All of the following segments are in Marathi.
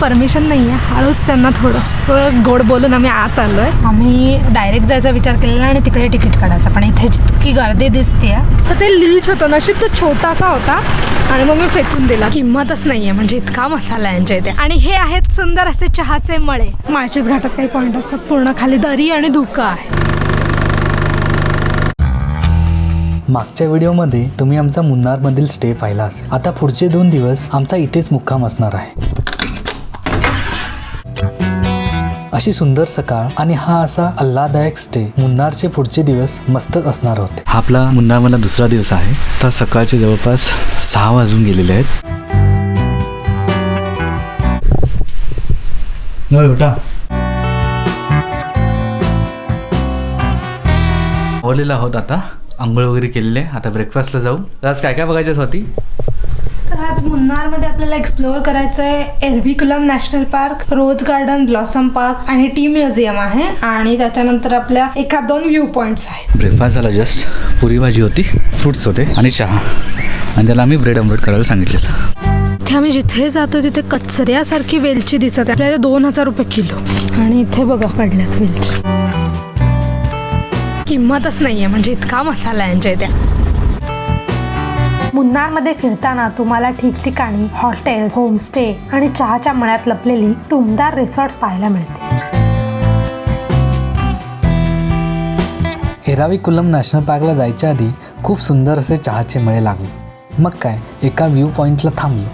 परमिशन नाही आहे हळूच त्यांना थोडंसं गोड बोलून आम्ही आत आलो आहे आम्ही डायरेक्ट जायचा विचार केलेला आणि तिकडे तिकीट काढायचा. पण इथे जितकी गर्दी दिसते तर ते लीच होतं. नशीब तो छोटासा होता. आणि मग मी फेकून दिला. किंमतच नाही आहे म्हणजे इतका मसाला आहे यांच्या इथे. आणि हे आहेत सुंदर असे चहाचे मळे. माळशेज घाटात काही पॉईंट असतात. पूर्ण खाली दरी आणि धुकं आहे. मागच्या व्हिडिओमध्ये तुम्ही आमचा मुन्नारमधील स्टे पाहिला असेल. आता पुढचे दोन दिवस आमचा इथेच मुक्काम असणार आहे. अशी सुंदर सकाळ आणि हा असा आल्हादायक स्टे मुन्नारचे पुढचे दिवस मस्तच असणार होते. हा आपला मुन्नारमधला दुसरा दिवस आहे. तर सकाळचे जवळपास सहा वाजून गेलेले आहेत. आवडलेला आहोत आता. आंघोळ वगैरे केलेले. आता ब्रेकफास्टला जाऊ. तर आज काय काय बघायचं स्वाती? तर आज मुन्नारमध्ये आपल्याला एक्सप्लोअर करायचं आहे Eravikulam national park rose garden blossom park आणि टी म्युझियम आहे. आणि त्याच्यानंतर आपल्या एका दोन व्ह्यू पॉईंट्स आहेत. ब्रेकफास्ट झाला जस्ट पुरी भाजी होती फ्रुट्स होते आणि चहा. आणि त्याला आम्ही ब्रेड ऑमलेट करायला सांगितलेलं. इथे आम्ही जिथे जातो तिथे कचऱ्यासारखी वेलची दिसत आहे. आपल्याला दोन हजार रुपये किलो. आणि इथे बघा पडल्यात वेलची. किंमतच नाही आहे म्हणजे इतका मसाला आहे यांच्या इथे. मुन्नारमध्ये फिरताना तुम्हाला ठिकठिकाणी हॉटेल्स होमस्टे आणि चहाच्या मळ्यात लपलेली टुमदार रिसॉर्ट्स पाहायला मिळते एराविकुलम नॅशनल पार्कला जायच्या आधी खूप सुंदर असे चहाचे मळे लागले. मग काय? एका व्ह्यू पॉईंटला थांबलो.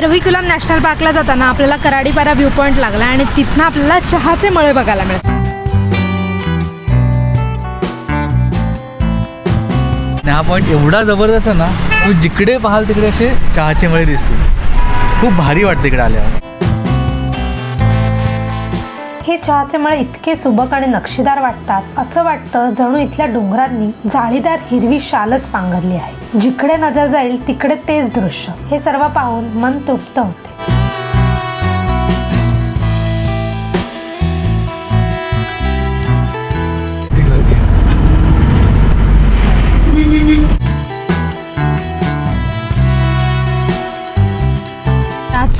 रविकुलम नॅशनल पार्कला जाताना आपल्याला कराडीपारा व्ह्यू पॉईंट लागला आणि तिथनं आपल्याला चहाचे मळे बघायला मिळतात. हा पॉईंट एवढा जबरदस्त आहे ना तुम्ही जिकडे पाहाल तिकडे असे चहाचे मळे दिसतील. खूप भारी वाटते इकडे आल्यावर. हे चहाचे मळे इतके सुबक आणि नक्षीदार वाटतात असं वाटतं जणू इथल्या डोंगरांनी जाळीदार हिरवी शालच पांघरली आहे. जिकडे नजर जाईल तिकडे तेच दृश्य. हे सर्व पाहून मन तृप्त होते.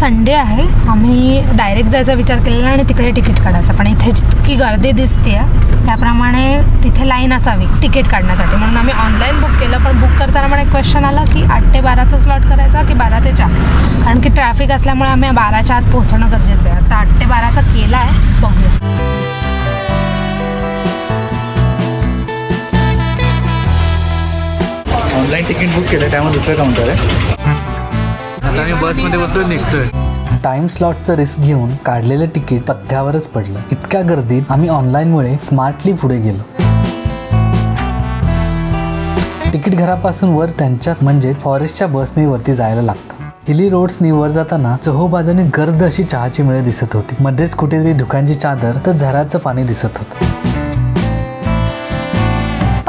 संडे आहे. आम्ही डायरेक्ट जायचा विचार केलेला आणि तिकडे तिकीट काढायचं. पण इथे जितकी गर्दी दिसते त्याप्रमाणे तिथे लाईन असावी तिकीट काढण्यासाठी. म्हणून आम्ही ऑनलाईन बुक केलं. पण बुक करताना पण एक क्वेश्चन आला की आठ ते बाराचा स्लॉट करायचा की बारा ते चार? कारण की ट्रॅफिक असल्यामुळे आम्ही बाराच्या आत पोहोचणं गरजेचं आहे. आता आठ ते बाराचा केला आहे. बघूया. ऑनलाईन तिकीट बुक केलं त्यामुळे दुसरं काउंटर आहे. आता आम्ही बसमध्ये बसून निघतोय. टाइम स्लॉटचं रिस्क घेऊन काढलेलं तिकीट पथ्यावरच पडलं. इतक्या गर्दीत आम्ही ऑनलाईनमुळे स्मार्टली पुढे गेलो. तिकीट घरापासून वर त्यांच्याच म्हणजेच फॉरेस्टच्या बसने वरती जायला लागतं. हिली रोड्सनी वर जाताना चहोबाजूने गर्द अशी चहाची मिळे दिसत होती. मध्येच कुठेतरी दुकानची चादर तर झराचं पाणी दिसत होतं.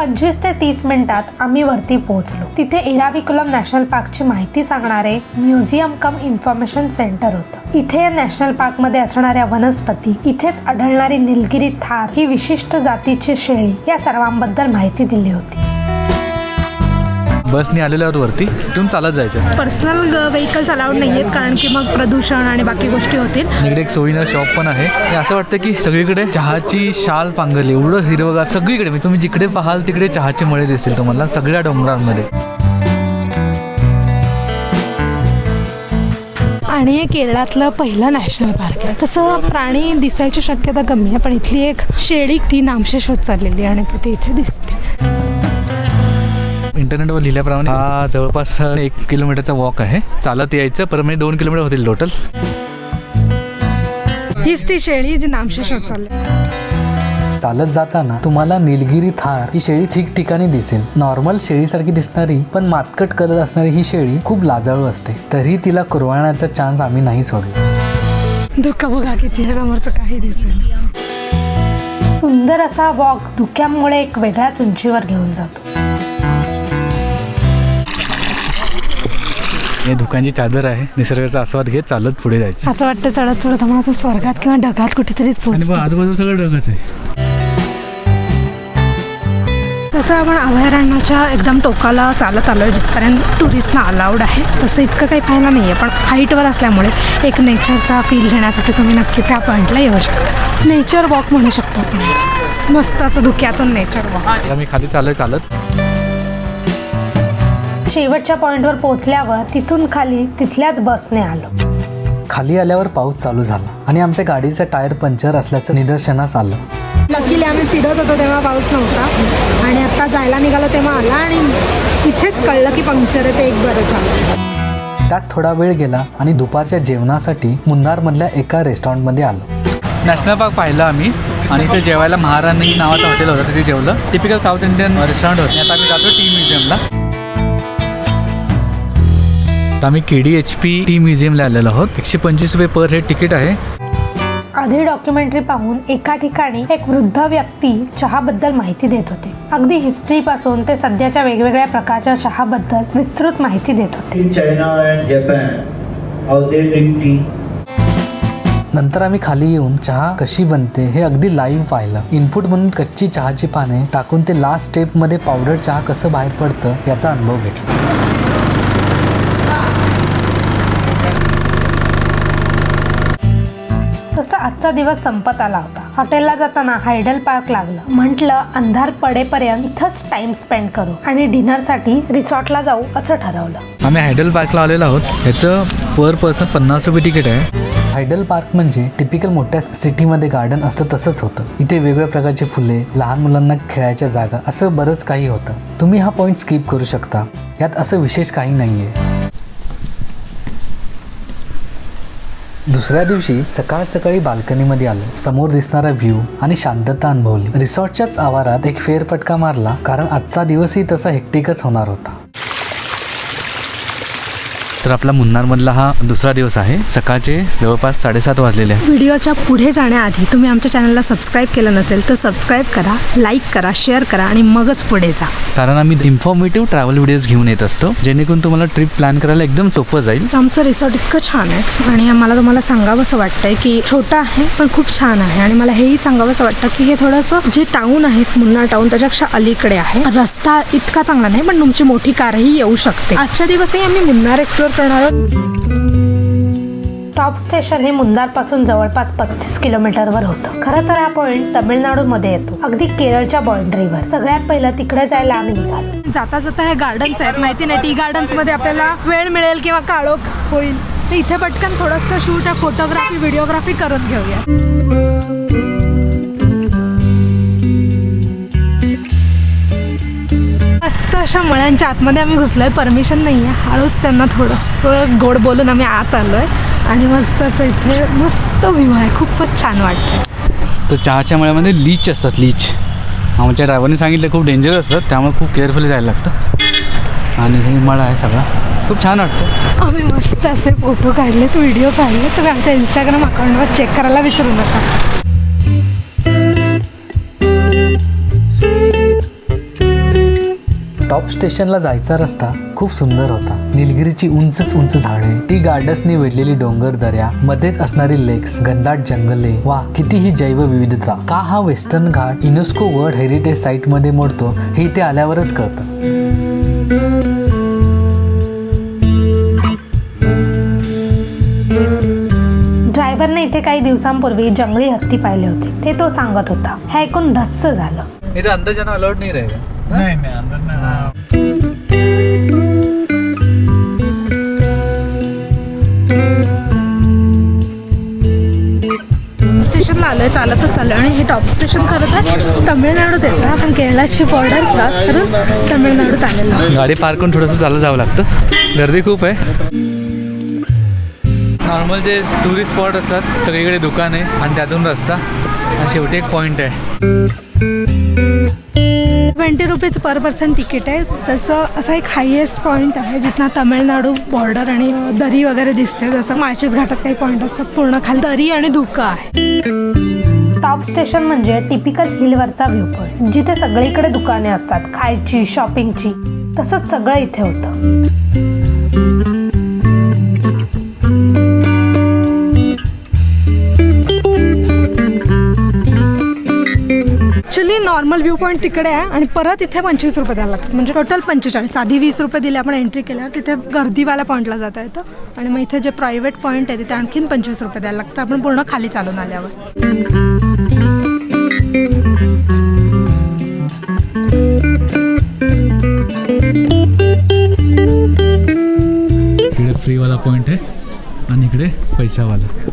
पंचवीस ते तीस मिनिटात आम्ही वरती पोहोचलो. तिथे एराविकुलम नॅशनल पार्कची माहिती सांगणारे म्युझियम कम इन्फॉर्मेशन सेंटर होतं. इथे या नॅशनल पार्कमध्ये असणाऱ्या वनस्पती इथेच आढळणारी निलगिरी थार ही विशिष्ट जातीची शेळी या सर्वांबद्दल माहिती दिली होती. बसने आलेल्यावर वरती. तिथून चालत जायचं. पर्सनल व्हेकल्स अलाउड नाही आहेत कारण की मग प्रदूषण आणि बाकी गोष्टी होतील. इकडे एक सोयीनं शॉप पण आहे. आणि असं वाटतं की सगळीकडे चहाची शाल पांघरली एवढं हिरवगार. सगळीकडे म्हणजे तुम्ही जिकडे पाहाल तिकडे चहाचे मळे दिसतील तुम्हाला सगळ्या डोंगरांमध्ये. आणि हे केरळातलं पहिलं नॅशनल पार्क आहे. तसं प्राणी दिसायची शक्यता कमी आहे पण इथली एक शेळी ती नामशेष होत चाललेली आहे आणि ती इथे दिसते. इंटरनेटवर लिहिल्याप्रमाणे हा जवळपास एक किलोमीटरचा वॉक आहे. चालत यायचं पर म्हणजे दोन किलोमीटर होतील टोटल हीच ती शेळी जी नामशेष होत चालली. चालत जाताना तुम्हाला निलगिरी थार ही शेळी ठिकठिकाणी दिसेल. नॉर्मल शेळीसारखी दिसणारी पण मातकट कलर असणारी ही शेळी खूप लाजाळू असते. तरी तिला कुरवाळण्याचा चान्स आम्ही नाही सोडलो. धुका बघा किती आहे समोरचं काही दिसेल. सुंदर असा वॉक धुक्यामुळे एक वेगळ्याच उंचीवर घेऊन जातो. हे दुकानची चादर आहे. निसर्गाचा आस्वाद घेत चालत पुढे जायचं. असं वाटतं चढत चढत आम्हाला आता स्वर्गात किंवा ढगात कुठेतरीच आणि मग आजूबाजू सगळं ढगच आहे. तसं आपण अभयारण्याच्या एकदम टोकाला चालत आलो आहे जिथपर्यंत टुरिस्टना अलाउड आहे. तसं इतकं काही पाहायला नाही आहे पण हाईटवर असल्यामुळे एक नेचरचा फील घेण्यासाठी तुम्ही नक्कीच या पॉईंटला येऊ शकता. नेचर वॉक म्हणू शकतो आपण. मस्त असं धुक्यातून नेचर वॉक आता मी खाली चाललोय चालत. शेवटच्या पॉईंटवर पोहोचल्यावर तिथून खाली तिथल्याच बसने आलो. खाली आल्यावर पाऊस चालू झाला आणि आमच्या गाडीचं टायर पंक्चर असल्याचं निदर्शनास आलं. लकीली आम्ही फिरत होतो तेव्हा पाऊस नव्हता आणि आत्ता जायला निघालो तेव्हा आला आणि तिथेच कळलं की पंक्चर आहे ते एक बरं झालं त्यात थोडा वेळ गेला आणि दुपारच्या जेवणासाठी मुन्नारमधल्या एका रेस्टॉरंटमध्ये आलो. नॅशनल पार्क पाहिलं आम्ही आणि इथे जेवायला महाराणी नावाचं हॉटेल होतं तिथे जेवलं. टिपिकल साऊथ इंडियन रेस्टॉरंट होते. आता आम्ही जातो टी म्युझियमला. आता आम्ही K D H P tea म्युझियमला आलेलो आहोत. एकशे पंचवीस रुपये पर हेड तिकीट आहे. आधी डॉक्युमेंटरी पाहून एका ठिकाणी एक वृद्ध व्यक्ती चहाबद्दल माहिती देत होते. अगदी हिस्ट्री पासून ते सध्याच्या वेगवेगळ्या प्रकारच्या चहाबद्दल विस्तृत माहिती देत होते. नंतर आम्ही खाली येऊन चहा कशी बनते हे अगदी लाईव्ह पाहिलं. इनपुट म्हणून कच्ची चहाची पाने टाकून ते लास्ट स्टेपमध्ये पावडर चहा कसं बाहेर पडतं याचा अनुभव घेतला. तसं आजचा दिवस संपत आला होता. हॉटेलला जाताना हायडल पार्क लागलं. म्हटलं अंधार पडेपर्यंत इथंच टाइम स्पेंड करू. आणि डिनरसाठी रिसॉर्टला जाऊ असं ठरवलं. आम्ही हायडल पार्कला आलेलो आहोत. ह्याचं पर पर्सन पन्नास रुपये तिकीट आहे. हायडल पार्क म्हणजे टिपिकल मोठ्या सिटीमध्ये गार्डन असतं तसंच होतं. इथे वेगवेगळ्या प्रकारचे फुले लहान मुलांना खेळायच्या जागा असं बरंच काही होतं. तुम्ही हा पॉईंट स्किप करू शकता. यात असं विशेष काही नाहीये. दुसऱ्या दिवशी सकाळ सकाळी बाल्कनीमध्ये आलो. समोर दिसणारा व्ह्यू आणि शांतता अनुभवली. रिसॉर्टच्याच आवारात एक फेरफटका मारला कारण आजचा दिवसही तसा हेक्टिकच होणार होता. तर आपला मुन्नारमधला हा दुसरा दिवस आहे. सकाळचे जवळपास साडेसात वाजलेले आहे व्हिडिओच्या पुढे जाण्याआधी तुम्ही आमच्या चॅनलला सबस्क्राईब केलं नसेल तर सबस्क्राईब करा लाईक करा शेअर करा आणि मगच पुढे जा. कारण आम्ही इन्फॉर्मेटिव्ह ट्रॅव्हल व्हिडिओज घेऊन येत असतो. जेणेकरून तुम्हाला ट्रिप प्लॅन करायला एकदम सोपं जाईल. आमचं रिसॉर्ट इतकं छान आहे आणि मला तुम्हाला सांगावंसं वाटतंय की छोटं आहे पण खूप छान आहे. आणि मला हेही सांगावंसं वाटतं की हे थोडंसं जे टाऊन आहे मुन्नार टाऊन त्याच्यापेक्षा अलीकडे आहे. रस्ता इतका चांगला नाही पण तुमची मोठी कारही येऊ शकते. आजच्या दिवसही आम्ही मुन्नार एक्सप्लोर करणार आहोत? टॉप स्टेशन हे मुंदारपासून पासून जवळपास पस्तीस किलोमीटरवर होतं. खरं तर हा पॉइंट तामिळनाडूमध्ये येतो. अगदी केरळच्या बाउंड्रीवर सगळ्यात पहिलं तिकडे जायला आम्ही निघालो. जाता जाता हे गार्डन्स आहेत. माहिती नाही टी गार्डन्समध्ये आपल्याला वेळ मिळेल किंवा काळोख होईल. तर इथे पटकन थोडंसं शूट आहे फोटोग्राफी व्हिडिओग्राफी करून घेऊया. मस्त अशा मळ्यांच्या आतमध्ये आम्ही घुसलोय. परमिशन नाही आहे हळूच त्यांना थोडंसं गोड बोलून आम्ही आत आलोय. आणि मस्त असं इथे मस्त व्ह्यू आहे. खूपच छान वाटतं तर चहाच्या मळ्यामध्ये लीच असतात लीच आमच्या ड्रायव्हरने सांगितलं खूप डेंजर असतात. त्यामुळे खूप केअरफुली जायला लागतं. आणि हे मळा आहे सगळा. खूप छान वाटतं आम्ही मस्त असे फोटो काढलेत व्हिडिओ काढले तुम्ही आमच्या इंस्टाग्राम अकाउंटवर चेक करायला विसरू नका. टॉप स्टेशनला जायचा रस्ता खूप सुंदर होता. निलगिरीची उंचच उंच झाडे टी गार्डन्सनी वेढलेली डोंगर दऱ्या मध्येच असणारी लेक्स घनदाट जंगले. वा किती ही जैवविविधता का हा western Ghat UNESCO world heritage साईटमध्ये मोडतो हे इथे आल्यावरच कळतं. ड्रायव्हरने इथे काही दिवसांपूर्वी जंगली हत्ती पाहिले होते. ते तो सांगत होता. हे ऐकून धस्स झालं. अलाउड नाही रहेगा नहीं नहीं अंदर नहीं. स्टेशनला आलोय चालतच चाललोय. आणि हे टॉप स्टेशन खरं तर तमिळनाडूत येतं. आपण केरळाची बॉर्डर क्रॉस करून तमिळनाडूत आलेलो. गाडी पार्क करून थोडंसं चालत जावं लागतं. गर्दी खूप आहे. नॉर्मल जे टुरिस्ट स्पॉट असतात सगळीकडे दुकान आहे आणि त्यातून रस्ता. आणि शेवटी एक पॉईंट आहे. Twenty rupees per person ticket आहे. तसं असा एक हायेस्ट पॉईंट आहे जिथनं तामिळनाडू बॉर्डर आणि दरी वगैरे दिसते. जसं माळशेज घाटात काही पॉईंट असतात पूर्ण खाली दरी आणि धुकं आहे. टॉप स्टेशन म्हणजे टिपिकल हिलवरचा व्ह्यू पॉईंट जिथे सगळीकडे दुकाने असतात खायची शॉपिंगची तसंच सगळं इथे होतं. नॉर्मल व्ह्यू पॉईंट तिकडे आहे आणि परत इथे पंचवीस रुपये द्यायला लागतात. म्हणजे टोटल पंचेचाळीस आधी वीस रुपये दिले आपण एंट्री केल्यावर तिथे गर्दीवाल्या पॉईंटला जाता येतं. आणि मग इथे जे प्रायव्हेट पॉईंट आहे तिथे आणखीन पंचवीस रुपये द्यायला लागतं. आपण पूर्ण खाली चालून आल्यावर. इकडे फ्रीवाला पॉईंट आहे आणि इकडे पैसावाला.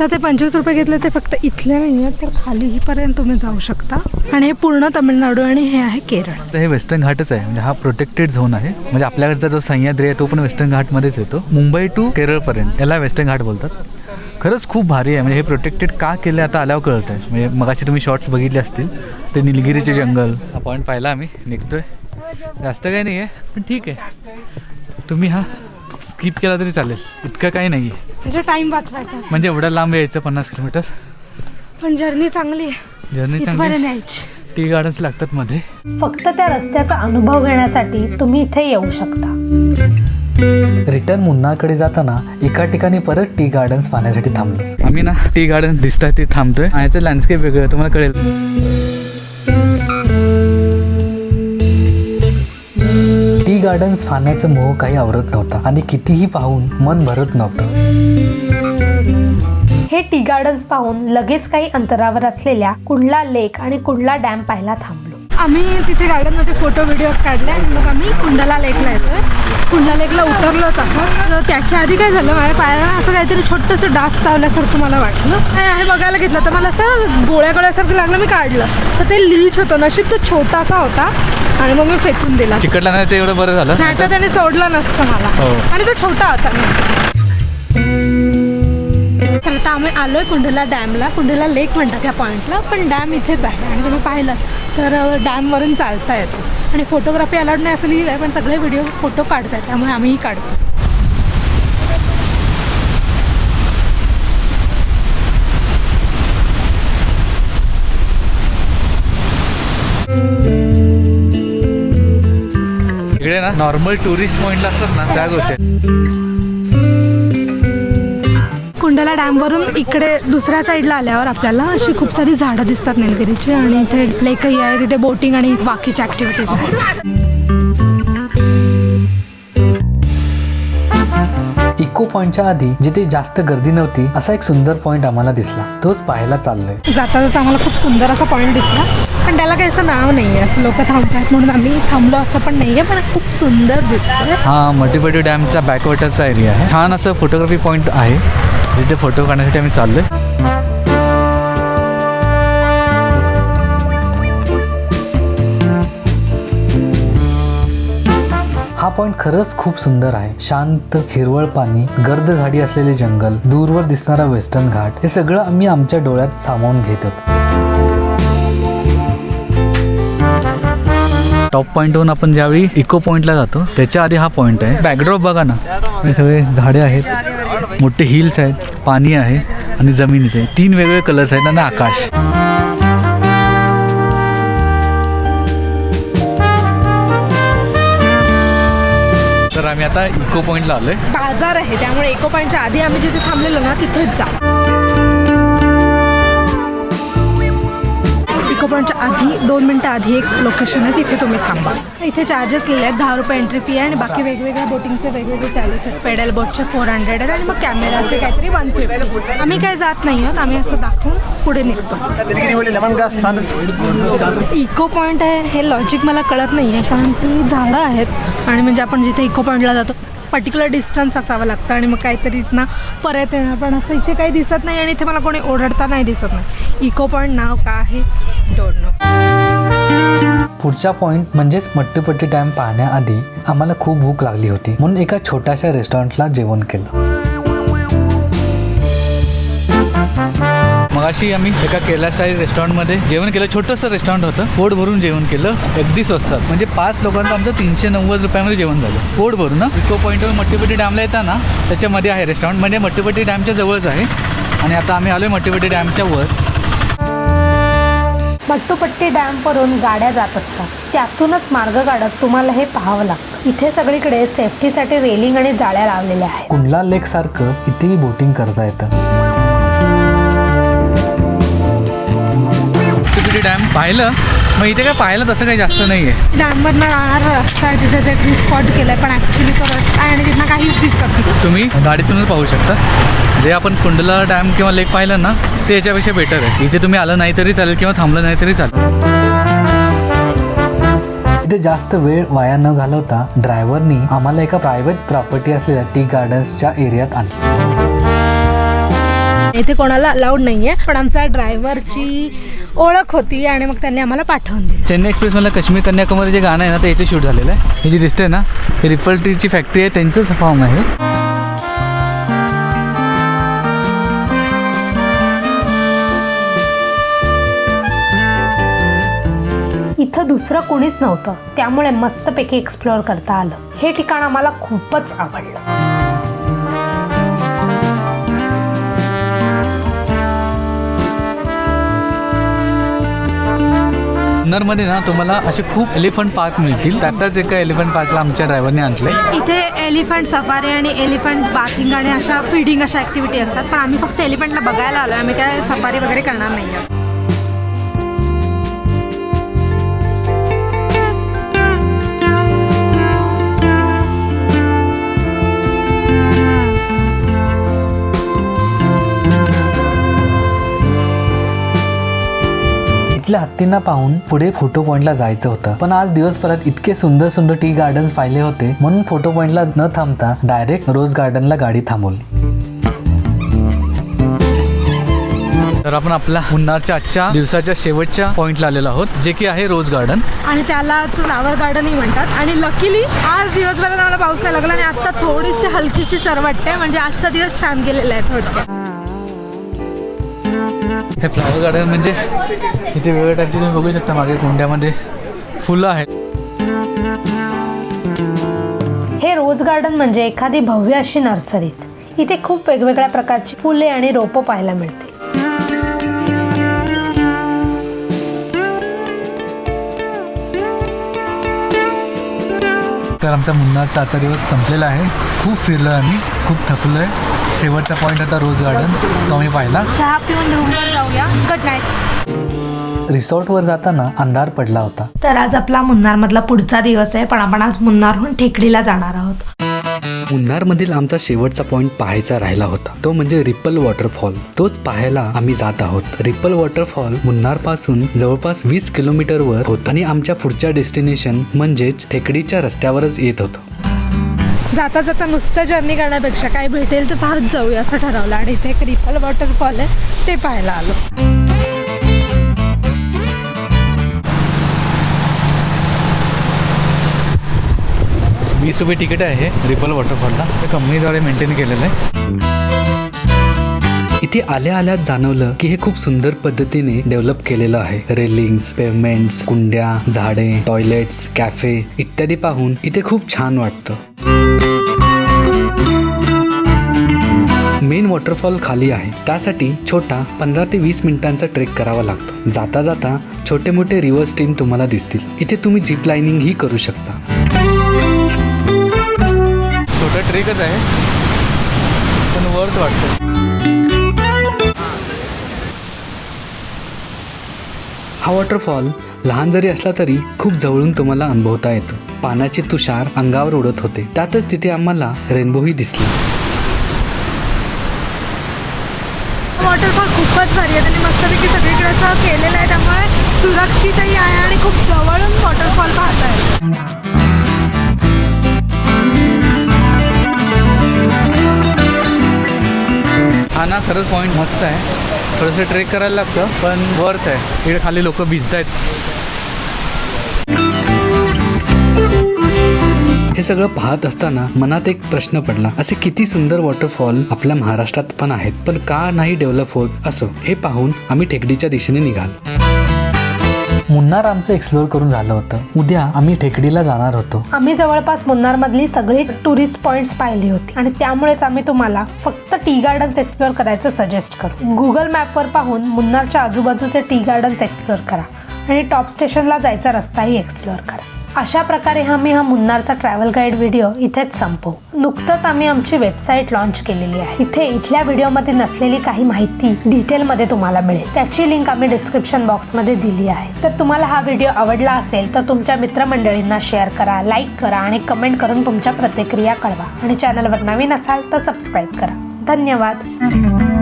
तर ते पंचवीस रुपये घेतले ते फक्त इथले नाही आहेत तर खालीपर्यंत तुम्ही जाऊ शकता. आणि हे पूर्ण तमिळनाडू आणि हे आहे केरळ. तर हे वेस्टर्न घाटच आहे म्हणजे हा प्रोटेक्टेड झोन आहे. म्हणजे आपल्याकडचा जो सह्याद्री आहे तो पण वेस्टर्न घाटमध्येच येतो. मुंबई टू केरळपर्यंत याला वेस्टर्न घाट बोलतात. खरंच खूप भारी आहे म्हणजे हे प्रोटेक्टेड का केलं आता आल्यावर कळत आहे म्हणजे मगाशी तुम्ही शॉर्ट्स बघितले असतील ते निलगिरीचे जंगल. हा पॉईंट पाहिला आम्ही निघतोय. जास्त काही नाही आहे पण ठीक आहे. तुम्ही हा स्किप केला तरी चालेल. इतकं काही नाही म्हणजे टाइम वाचवायचा. म्हणजे एवढ्या लांब यायचं पन्नास किलोमीटर? पण जर्नी चांगली आहे. जर्नी इथपर्यंत चांगली यायची. टी गार्डन्स लागतात मध्ये. फक्त त्या रस्त्याचा अनुभव घेण्यासाठी तुम्ही इथे येऊ शकता. रिटर्न मुन्नारकडे जाताना एका ठिकाणी परत टी गार्डन्स पाहण्यासाठी थांबलो. आम्ही ना टी गार्डन दिसतात ते थांबतोय. आणि याचं लँडस्केप वेगळं तुम्हाला कळेल. गार्डन्स पाहण्याचं मोह काही आवरत नव्हता आणि कितीही पाहून मन भरत नव्हतं. हे टी गार्डन्स पाहून लगेच काही अंतरावर असलेल्या कुंडला लेक आणि कुंडला डॅम पाहायला थांबलो. आम्ही तिथे गार्डनमध्ये फोटो व्हिडिओ काढले आणि मग आम्ही कुंडला लेकला येतोय. कुंडला लेकला उतरलोच आहोत तर त्याच्या आधी काय झालं माझ्या पायाला असं काहीतरी छोटंसं डास चावल्यासारखं मला वाटलं. काय आहे बघायला घेतलं तर मला असं गोळ्या गोळ्यासारखं लागलं मी काढलं. तर ते लीच होतं नशीब तो छोटासा होता. आणि मग मी फेकून दिला. चिकटला नाही ते एवढं बरं झालं? नाही तर त्याने सोडलं नसतं मला. हो. आणि तो छोटा होता. तर आता आम्ही आहे कुंडला डॅमला. कुंडला लेक म्हणतात त्या पॉईंटला पण डॅम इथेच आहे आणि तुम्ही पाहिलं तर डॅमवरून चालता येतो. आणि फोटोग्राफी अलाउड नाही असं लिहिलं आहे पण सगळे व्हिडिओ फोटो काढतात त्यामुळे आम्हीही काढतो. इकडे ना नॉर्मल टुरिस्ट पॉईंटला असतात ना त्या गोष्टी. आहेत. डॅमवरून इकडे दुसऱ्या साईडला आल्यावर आपल्याला अशी खूप सारी झाडं दिसतात निलगिरीची आणि इथे लेकही आहे तिथे बोटिंग आणि बाकीच्या ॲक्टिव्हिटीज आहेत इको पॉइंटच्या आधी जिथे जास्त गर्दी नव्हती असा एक सुंदर पॉइंट आम्हाला दिसला. तोच पाहायला चाललोय. जाता जाता आम्हाला खूप सुंदर असा पॉईंट दिसला. पण त्याला काही असं नाव नाही आहे असं लोक थांबतात म्हणून आम्ही थांबलो असं पण नाही आहे पण खूप सुंदर दिसतोय. हा मटीपटी डॅमचा बॅकवॉटरचा एरिया आहे. छान असं फोटोग्राफी पॉईंट आहे. तिथे फोटो काढण्यासाठी आम्ही चाललोय. पॉइंट खरंच खूप सुंदर आहे. शांत हिरवळ पाणी गर्द झाडी असलेले जंगल दूरवर दिसणारा वेस्टर्न घाट हे सगळं आम्ही आमच्या डोळ्यात सामावून घेत टॉप पॉईंटवरून आपण ज्यावेळी इको पॉईंटला जातो त्याच्या आधी हा पॉईंट आहे. बॅकड्रॉप बघा ना. हे सगळे झाडे आहेत. मोठे हिल्स आहेत पाणी आहे आणि जमिनीचे आहे. तीन वेगळे कलर्स आहेत आणि आकाश. आता इको पॉईंटला आलोय. बाजार आहे त्यामुळे इको पॉईंटच्या आधी आम्ही जिथे थांबलेलो ना तिथेच जा. इको पॉईंटच्या आधी दोन मिनटं आधी एक लोकेशन आहे तिथे तुम्ही थांबा. इथे चार्जेस लिहिले आहेत दहा रुपये एंट्री फी आहे आणि बाकी वेगवेगळ्या बोटिंगचे वेगवेगळे चार्जेस आहेत. पेडल बोटचे फोर हंड्रेड आहेत आणि मग कॅमेराचे काहीतरी वन फिफ्टी आम्ही काय जात नाही आहोत आम्ही असं दाखवून पुढे निघतो. इको पॉईंट आहे हे लॉजिक मला कळत नाही आहे कारण ती झाडं आहेत. आणि म्हणजे आपण जिथे इको पॉईंटला जातो पर्टिक्युलर डिस्टन्स असावं लागतं आणि मग काहीतरी इथनं परत येणं पण असं इथे काही दिसत नाही आणि इथे मला कोणी ओरडता नाही दिसत नाही. इको पॉईंट नाव का आहे? डोंट नो पुढचा पॉईंट म्हणजेच मट्टीपट्टी डॅम पाहण्याआधी आम्हाला खूप भूक लागली होती. म्हणून एका छोट्याशा रेस्टॉरंटला जेवण केलं. मगाशी आम्ही एका कैलासशाही रेस्टॉरंटमध्ये जेवण केलं. छोटंसं रेस्टॉरंट होतं. पोट भरून जेवण केलं. अगदी स्वस्तात. म्हणजे पाच लोकांचं आमचं तीनशे नव्वद रुपयामध्ये जेवण झालं. पोट भरून ना इको पॉईंटवर मट्टीपट्टी डॅमला येताना त्याच्यामध्ये आहे रेस्टॉरंट म्हणजे मट्टीपट्टी डॅमच्या जवळच आहे. आणि आता आम्ही आलो आहे मट्टीपट्टी डॅमच्या वर. मट्टूपट्टी डॅमवरून गाड्या जात असतात. त्यातूनच मार्ग काढत तुम्हाला हे पाहावं लागतं. इथे सगळीकडे सेफ्टीसाठी रेलिंग आणि जाळ्या लावलेल्या आहेत. कुंडला लेक सारखं इथेही बोटिंग करता येतं. नेफिटी डॅम पाहिलं. मग इथे काय पाहायला तसं काही जास्त नाही आहे डॅमवरनं जाणारा रस्ता आहे तिथेच एक स्पॉट केलाय पण ॲक्च्युली तो रस्ता आहे आणि तिथनं काहीच दिसत नाही. तुम्ही गाडीतूनच पाहू शकता. जे आपण कुंडला डॅम किंवा लेक पाहिलं ना ते याच्यापेक्षा बेटर आहे. इथे तुम्ही आलं नाही तरी चालेल किंवा थांबलं नाही तरी चालेल. इथे जास्त वेळ वाया न घालवता ड्रायव्हरनी आम्हाला एका प्रायव्हेट प्रॉपर्टी असलेल्या टी गार्डन्सच्या एरियात आणले. इथे कोणाला अलाउड नाही आहे पण आमच्या ड्रायव्हरची ओळख होती आणि मग त्यांनी आम्हाला पाठवून दिलं. चेन्नई एक्सप्रेसमधलं काश्मीर कन्याकुमारी जे गाणं आहे ना ते याचे शूट झालेलं आहे. हे जी दिसते ना हे रिपल ट्रीची फॅक्टरी आहे त्यांचंच फॉर्म आहे. इथं दुसरं कोणीच नव्हतं. त्यामुळे मस्तपैकी एक्सप्लोअर करता आलं. हे ठिकाण आम्हाला खूपच आवडलं. जुन्नरमध्ये ना तुम्हाला असे खूप एलिफंट पार्क मिळतील. त्यातच एका एलिफंट पार्कला आमच्या ड्रायव्हरने आणलंय. इथे एलिफंट सफारी आणि एलिफंट बाथिंग आणि अशा फीडिंग अशा ॲक्टिव्हिटी असतात. पण आम्ही फक्त एलिफंटला बघायला आलो आम्ही काय सफारी वगैरे करणार नाही इथल्या हत्तींना पाहून पुढे फोटो पॉइंटला जायचं होतं. पण आज दिवसभरात इतके सुंदर सुंदर टी गार्डन्स पाहिले होते म्हणून फोटो पॉइंटला न थांबता डायरेक्ट रोज गार्डनला गाडी थांबवली. तर आपण आपल्या मुन्नारच्या आजच्या दिवसाच्या शेवटच्या पॉइंटला आलेलो आहोत जे की आहे रोज गार्डन आणि त्यालाच फ्लावर गार्डनही म्हणतात. आणि लकीली आज दिवसभरात आम्हाला पाऊस नाही लागला आणि आता थोडीशी हलकीशी सर वाटते म्हणजे आजचा दिवस छान गेलेला आहे थोडक्यात. हे फ्लावर गार्डन म्हणजे इथे वेगळ्या टाईपचे तुम्ही बघू शकता मागे कुंड्यामध्ये फुलं आहेत. हे रोज गार्डन म्हणजे एखादी भव्य अशी नर्सरीच. इथे खूप वेगवेगळ्या प्रकारची फुले आणि रोपं पाहायला मिळतील. तर आमचा मुन्नारचा आजचा दिवस संपलेला आहे. खूप फिरलो आम्ही खूप थकलो आहे शेवटचा पॉईंट आता रोज गार्डन तो आम्ही पाहिला. चहा पिऊन रूमवर जाऊया. गुड नाईट रिसॉर्टवर जाताना अंधार पडला होता. तर आज आपला मुन्नारमधला पुढचा दिवस आहे पण आपण आज मुन्नारहून टेकडीला जाणार आहोत. मुन्नारमधील आमचा शेवटचा पॉइंट पाहायचा राहिला होता. तो म्हणजे रिपल वॉटरफॉल. तोच पाहायला आम्ही जात आहोत. रिपल वॉटरफॉल मुन्नारपासून जवळपास वीस किलोमीटर वर होत आणि आमच्या पुढच्या डेस्टिनेशन म्हणजेच टेकडीच्या रस्त्यावरच येत होतं. जाता जाता नुसतं जर्नी करण्यापेक्षा काय भेटेल ते पाहत जाऊया असं ठरवलं. आणि इथे एक रिपल वॉटरफॉल आहे ते पाहायला आलो. वीस रुपये तिकीट आहे रिपल वॉटरफॉलला ते कंपनीद्वारे मेंटेन केलेलं आहे. इथे आल्या आल्यात जाणवलं की हे खूप सुंदर पद्धतीने डेव्हलप केलेलं आहे. रेलिंग्स पेवमेंट्स कुंड्या झाडे टॉयलेट्स कॅफे इत्यादी पाहून इथे खूप छान वाटतं. वॉटरफॉल खाली आहे. त्यासाठी छोटा पंधरा ते वीस मिनिटांचा ट्रेक करावा लागतो. जाता जाता छोटे मोठे रिव्हर स्ट्रीम तुम्हाला दिसतील. इथे तुम्ही जीप लाईनिंग ही करू शकता. छोटा ट्रेकच आहे. पण वर्थ वाटतं. हा वॉटरफॉल लहान जरी असला तरी खूप जवळून तुम्हाला अनुभवता येतो. पाण्याचे तुषार अंगावर उडत होते. त्यातच तिथे आम्हाला रेनबोही दिसला. वॉटरफॉल खूपच भारी आहे. त्यांनी मस्तपैकी सगळीकडे असं केलेलं आहे. त्यामुळे सुरक्षितही आहे आणि खूप जवळून वॉटरफॉल पाहत आहे हा ना खरंच पॉईंट मस्त आहे. थोडंसं ट्रेक करायला लागतं पण वर्थ आहे. इकडे खाली लोक भिजत आहेत हे सगळं पाहत असताना मनात एक प्रश्न पडला. असे किती सुंदर वॉटरफॉल आपल्या महाराष्ट्रात पण आहेत पण का नाही डेव्हलप होत असो? हे पाहून आम्ही टेकडीच्या दिशेने निघालो. मुन्नार आमचं एक्सप्लोअर करून झालं होतं. उद्या आम्ही टेकडीला जाणार होतो. आम्ही जवळपास मुन्नारमधली सगळी टुरिस्ट पॉइंट्स पाहिली होती. आणि त्यामुळेच आम्ही तुम्हाला फक्त टी गार्डन्स एक्सप्लोअर करायचं सजेस्ट करू. गुगल मॅपवर पाहून मुन्नारच्या आजूबाजूचे टी गार्डन्स एक्सप्लोअर करा. आणि टॉप स्टेशनला जायचा रस्ताही एक्सप्लोअर करा. अशा प्रकारे आम्ही हा मुन्नारचा ट्रॅव्हल गाईड व्हिडिओ इथेच संपवू. नुकतंच आम्ही आमची वेबसाईट लॉन्च केलेली आहे. इथे इथल्या व्हिडिओमध्ये नसलेली काही माहिती डिटेलमध्ये तुम्हाला मिळेल. त्याची लिंक आम्ही डिस्क्रिप्शन बॉक्समध्ये दिली आहे. तर तुम्हाला हा व्हिडिओ आवडला असेल तर तुमच्या मित्रमंडळींना शेअर करा लाईक करा आणि कमेंट करून तुमच्या प्रतिक्रिया कळवा. आणि चॅनलवर नवीन असाल तर सबस्क्राईब करा. धन्यवाद.